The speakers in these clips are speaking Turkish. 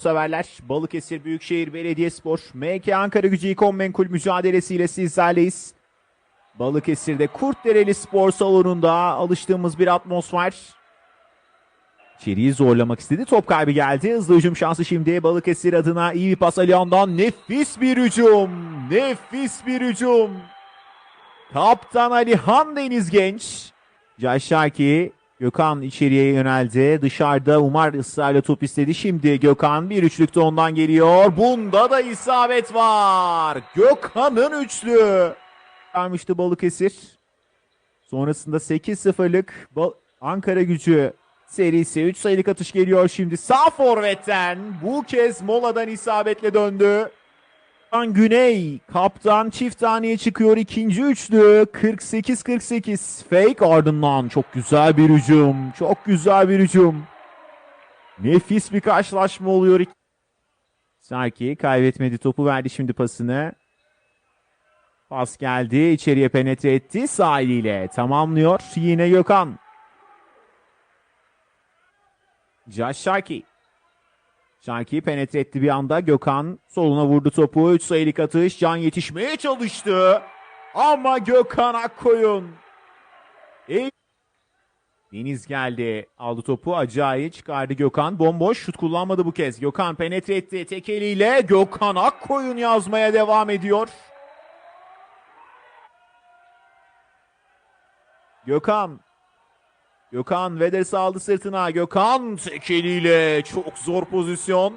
severler. Balıkesir Büyükşehir Belediyespor MK Ankara Gücü İkon Menkul mücadelesiyle sizlerleyiz. Balıkesir'de Kurtdereli Spor Salonu'nda alıştığımız bir atmosfer. İçeriği zorlamak istedi. Top kaybı geldi. Hızlı hücum şansı şimdi Balıkesir adına iyi bir pas Alihan'dan. Nefis bir hücum. Nefis bir hücum. Kaptan Alihan Deniz Genç. Caşaki Gökhan içeriye yöneldi. Dışarıda Umar ısrarla top istedi. Şimdi Gökhan bir üçlükte ondan geliyor. Bunda da isabet var. Gökhan'ın üçlü. Vermişti Balıkesir. Sonrasında 8-0'lık Bal- Ankara gücü serisi 3 sayılık atış geliyor şimdi. Sağ forvetten bu kez moladan isabetle döndü. Kaptan Güney kaptan çift taneye çıkıyor ikinci üçlü. 48-48 fake ardından çok güzel bir hücum çok güzel bir hücum. Nefis bir karşılaşma oluyor Sarki kaybetmedi topu verdi şimdi pasını. Pas geldi içeriye penetre etti sağ eliyle tamamlıyor yine Gökhan. Josh Şarkıyı penetre etti bir anda. Gökhan soluna vurdu topu. 3 sayılık atış. Can yetişmeye çalıştı. Ama Gökhan Akkoyun. İyi. Deniz geldi. Aldı topu. Acayip çıkardı Gökhan. Bomboş şut kullanmadı bu kez. Gökhan penetre etti. Tek eliyle Gökhan Akkoyun yazmaya devam ediyor. Gökhan Gökhan Veders aldı sırtına. Gökhan tek eliyle çok zor pozisyon.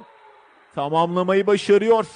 Tamamlamayı başarıyor.